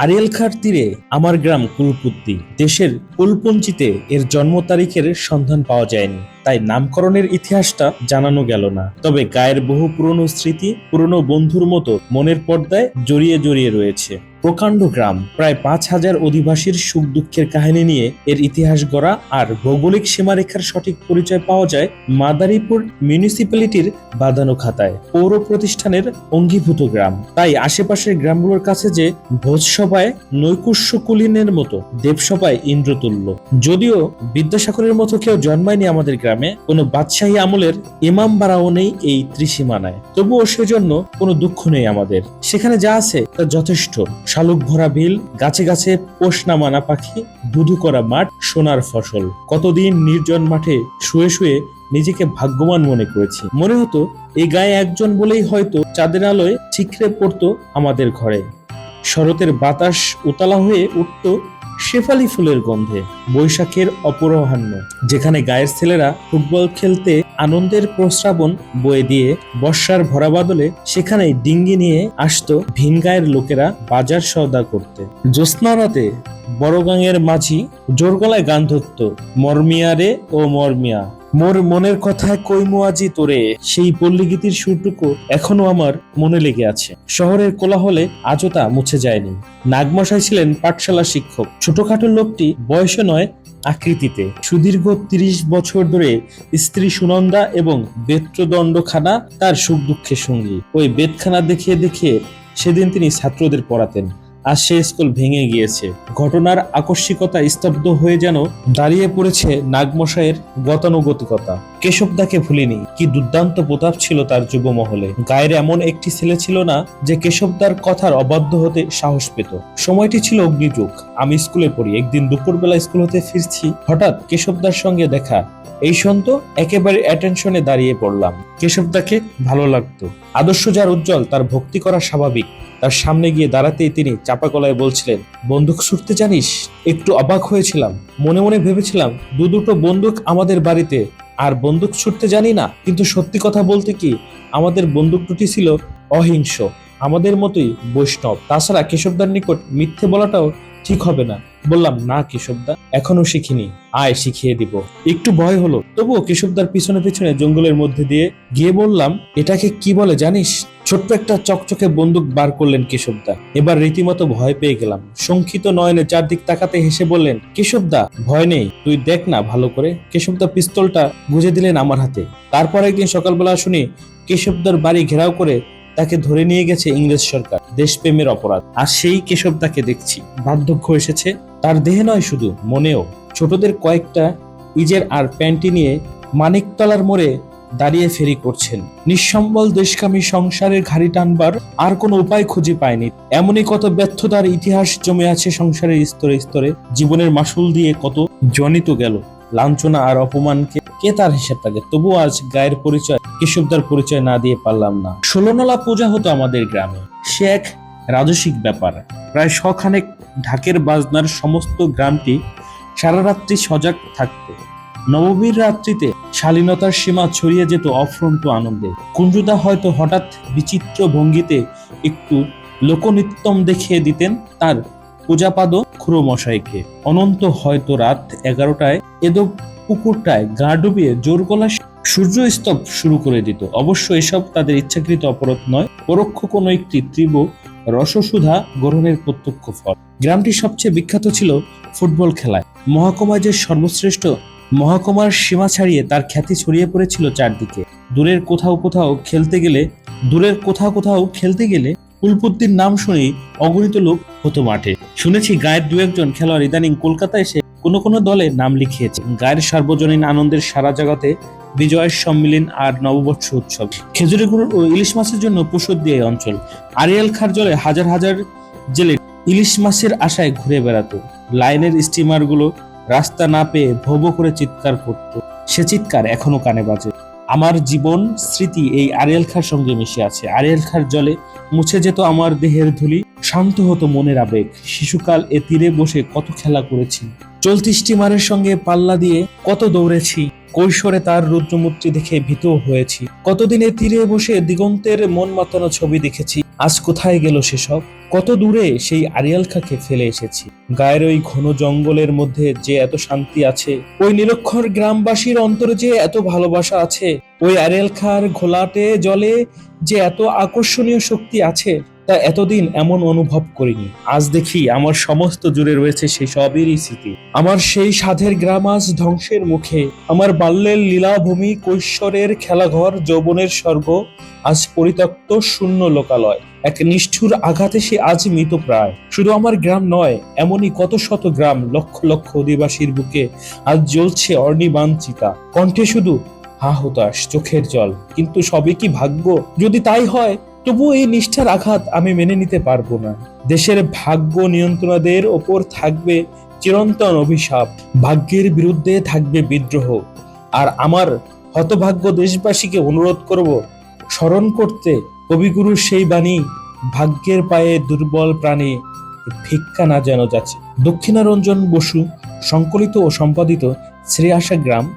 আরিয়ালখার তীরে আমার গ্রাম কুলপুত্তি দেশের কুলপঞ্চিতে এর জন্ম তারিখের সন্ধান পাওয়া যায়নি। তাই নামকরণের ইতিহাসটা জানানো গেল না। তবে গায়ের বহু পুরনো স্মৃতি, পুরনো বন্ধুর মতো মনের পর্দায় জড়িয়ে জড়িয়ে রয়েছে। প্রকাণ্ড গ্রাম, প্রায় পাঁচ হাজার অধিবাসীর সুখ দুঃখের কাহিনী নিয়ে এর ইতিহাস গড়া আর ভৌগোলিক সীমারেখার সঠিক পরিচয় পাওয়া যায় মাদারীপুর মিউনিসিপ্যালিটির বাঁধানো খাতায় পৌর প্রতিষ্ঠানের অঙ্গীভূত গ্রাম। তাই আশেপাশের গ্রামগুলোর কাছে যে ভোজসভায় নৈকুশ্য কুলীনের মতো দেবসভায় ইন্দ্রতুল্য। যদিও বিদ্যাসাগরের মতো কেউ জন্মায়নি আমাদের গ্রামে কোনো বাদশাহী আমলের ইমাম বাড়াও নেই এই ত্রিসীমানায় তবুও সেজন্য কোনো দুঃখ নেই আমাদের। সেখানে যা আছে তা যথেষ্ট। শালুক ভরা বিল, গাছে গাছে পোষ না মানা পাখি দুধু করা মাঠ, সোনার ফসল। কতদিন নির্জন মাঠে শুয়ে শুয়ে নিজেকে ভাগ্যবান মনে করেছি। মনে হতো এই গায়ে একজন বলেই হয়তো চাঁদের আলোয় ঠিকরে পড়তো আমাদের ঘরে। শরতের বাতাস উতলা হয়ে উঠত শেফালি ফুলের গন্ধে বৈশাখের অপরাহ্ন, যেখানে গায়ের ছেলেরা ফুটবল খেলতে আনন্দের প্রস্রাবণ বয়ে দিয়ে বর্ষার ভরা বাদলে সেখানেই ডিঙ্গি নিয়ে আসত ভিন গায়ের লোকেরা বাজার সওদা করতে। জ্যোৎস্না রাতে বড়গাঙের মাঝি জোর গলায় গান ধরত মরমিয়া রে ও মরমিয়া। মোর মনের কথায় কইমু আজি তোরে, সেই পল্লীগীতির সুরটুকু এখনও আমার মনে লেগে আছে। শহরের কোলাহলে আজও তা মুছে যায়নি। নাগমশাই ছিলেন পাঠশালা শিক্ষক। ছোটখাটো লোকটি বয়সে নয় আকৃতিতে। সুদীর্ঘ তিরিশ বছর ধরে স্ত্রী সুনন্দা এবং বেত্রদণ্ডখানা তার সুখ দুঃখের সঙ্গী। ওই বেদখানা দেখিয়ে দেখিয়ে সেদিন তিনি ছাত্রদের পড়াতেন। আজ সে স্কুল ভেঙে গিয়েছে। ঘটনার আকস্মিকতা স্তব্ধ হয়ে যেন দাঁড়িয়ে পড়েছে নাগমশাইয়ের গতানুগতিকতা। কেশবদাকে ভুলিনি। কি দুর্দান্ত প্রতাপ ছিল তার যুবমহলে। গায়ের এমন একটি ছেলে ছিল না যে কেশবদার কথার অবাধ্য হতে সাহস পেত। সময়টি ছিল অগ্নিযুগ। আমি স্কুলে পড়ি। একদিন দুপুরবেলা স্কুল হতে ফিরছি। হঠাৎ কেশবদার সঙ্গে দেখা। এই সন্ত একেবারে অ্যাটেনশনে দাঁড়িয়ে পড়লাম। কেশবদাকে ভালো লাগতো। আদর্শ যার উজ্জ্বল, তার ভক্তি করা স্বাভাবিক। তার সামনে গিয়ে দাঁড়াতেই তিনি চাপা গলায় বলছিলেন, বন্দুক ছুটতে জানিস? একটু অবাক হয়েছিলাম। মনে মনে ভেবেছিলাম দু দুটো বন্দুক আমাদের বাড়িতে আর বন্দুক ছুটতে জানি না, কিন্তু সত্যি কথা বলতে কি, আমাদের বন্দুক দুটি ছিল অহিংস, আমাদের মতোই বৈষ্ণব। তাছাড়া কেশবদার নিকট মিথ্যে বলাটাও ঠিক হবে না। বললাম, না, কেশবদা, এখনও শিখিনি। আয়, শিখিয়ে দিব। একটু ভয় হলো। তবুও কেশবদার পিছনে পিছনে জঙ্গলের মধ্যে দিয়ে গিয়ে বললাম, এটাকে কি বলে জানিস? ছোট্ট একটা চকচকে বন্দুক বার করলেন কেশবদা। এবার রীতিমতো ভয় পেয়ে গেলাম। শঙ্কিত নয়নে চারদিক তাকাতে হেসে বললেন, কেশবদা, ভয় নেই, তুই দেখ না ভালো করে। কেশবদা পিস্তলটা গুজে দিলেন আমার হাতে। তারপর একদিন সকালবেলা শুনি কেশবদার বাড়ি ঘেরাও করে তাকে ধরে নিয়ে গেছে ইংরেজ সরকার, দেশপ্রেমের অপরাধ। আর সেই কেশবদাকে দেখছি। বার্ধক্য এসেছে। তার দেহে নয় শুধু, মনেও। ছোটদের কয়েকটা ইজের আর প্যান্টি নিয়ে মানিকতলার মোড়ে দাঁড়িয়ে ফেরি করছেন। নিঃসম্বল দেশকামী সংসারের ঘাড়ি টানবার আর কোনো উপায় খুঁজে পায়নি। এমনই কত ব্যর্থতার ইতিহাস জমে আছে সংসারের স্তরে স্তরে। জীবনের মাসুল দিয়ে কত জনিত গেল। লাঞ্ছনা আর অপমানকে কে তার হিসাব থাকে তবু আজ গায়ের পরিচয়, কেশবদার পরিচয় না দিয়ে পারলাম না। ষোলনলা পূজা হতো আমাদের গ্রামে। সে এক রাজসিক ব্যাপার। প্রায় শখানেক ঢাকের বাজনার সমস্ত গ্রামটি সারা রাত্রি সজাগ থাকতো। নবমীর রাত্রিতে শালীনতার সীমা ছড়িয়ে যেত অফ্রন্ত আনন্দে। কুঞ্জুদা হয়তো হঠাৎ বিচিত্র ভঙ্গিতে একটু লোকনৃত্যম দেখিয়ে দিতেন তার পূজাপাদ খুড়ো মশাইকে অনন্ত হয়তো রাত এগারোটায় এদো পুকুরটায় গা ডুবিয়ে জোর গলা সূর্য স্তব শুরু করে দিত। অবশ্য এসব তাদের ইচ্ছাকৃত অপরাধ নয়, পরোক্ষ কোনো একটি তীব্র রসসুধা গ্রহণের প্রত্যক্ষ ফল। গ্রামটি সবচেয়ে বিখ্যাত ছিল ফুটবল খেলায়। মহাকুমায় যে সর্বশ্রেষ্ঠ মহাকুমার সীমা ছাড়িয়ে তার খ্যাতি ছড়িয়ে পড়েছিল চারদিকে। দূরের কোথাও কোথাও খেলতে গেলে, দূরের কোথাও কোথাও খেলতে গেলে কুলপুত্তির নাম শুনেই অগণিত লোক হতো মাঠে। শুনেছি গায়ের দু একজন খেলোয়াড় ইদানিং কলকাতা এসে কোনো কোনো দলে নাম লিখিয়েছে। গায়ের সার্বজনীন আনন্দের সারা জগতে বিজয়ের সম্মিলন আর নববর্ষ উৎসব। খেজুরি গুড় ও ইলিশ মাছের জন্য প্রসিদ্ধ এই অঞ্চল। আরিয়াল খার জলে হাজার হাজার জেলে ইলিশ মাছের আশায় ঘুরে বেড়াতো। লাইনের স্টিমারগুলো রাস্তা না পেয়ে ভোব করে চিৎকার করত। সে চিৎকার এখনও কানে বাজে। আমার জীবন, স্মৃতি এই আরিয়াল খার সঙ্গে মিশে আছে। আরিয়াল খার জলে মুছে যেত আমার দেহের ধুলি। শান্ত হতো মনের আবেগ। শিশুকাল এ তীরে বসে কত খেলা করেছি। চলতি স্টিমারের সঙ্গে পাল্লা দিয়ে কত দৌড়েছি। কৈশোরে তার রুদ্রমূর্তি দেখে ভীত হয়েছি। কতদিনে তীরে বসে দিগন্তের মন মাতানো ছবি দেখেছি। আজ কোথায় গেল সেসব? কত দূরে সেই আরিয়াল খাকে ফেলে এসেছি। গায়ের ওই ঘন জঙ্গলের মধ্যে যে এত শান্তি আছে, ওই নিরক্ষর গ্রামবাসীর অন্তরে যে এত ভালোবাসা আছে, ওই আরিয়াল খার ঘোলাটে জলে যে এত আকর্ষণীয় শক্তি আছে তা এতদিন এমন অনুভব করিনি। আজ দেখি আমার সমস্ত জুড়ে রয়েছে সেই সবেরই স্মৃতি। আমার সেই সাধের গ্রাম আজ ধ্বংসের মুখে। আমার বাল্যের লীলাভূমি কৈশোরের খেলাঘর, যৌবনের স্বর্গ আজ পরিত্যক্ত শূন্য লোকালয়। এক নিষ্ঠুর আঘাতে সে আজ মৃত প্রায়। শুধু আমার গ্রাম নয়, এমনই কত শত গ্রাম, লক্ষ লক্ষ অধিবাসীর বুকে আজ জ্বলছে অর্ণিবাণ চিতা কণ্ঠে শুধু হা হতাশ চোখের জল। কিন্তু সবে কি ভাগ্য? যদি তাই হয় তবু এই নিষ্ঠার আঘাত আমি মেনে নিতে পারব না। দেশের ভাগ্য নিয়ন্ত্রণদের ওপর থাকবে চিরন্তন অভিশাপ। ভাগ্যের বিরুদ্ধে থাকবে বিদ্রোহ। আর আমার হতভাগ্য দেশবাসীকে অনুরোধ করব, স্মরণ করতে কবিগুরুর সেই বাণী, ভাগ্যের পায়ে দুর্বল প্রাণী ভিক্ষা না যেন যাচ্ছে। দক্ষিণারঞ্জন বসু, সংকলিত ও সম্পাদিত শ্রী আশা গ্রাম।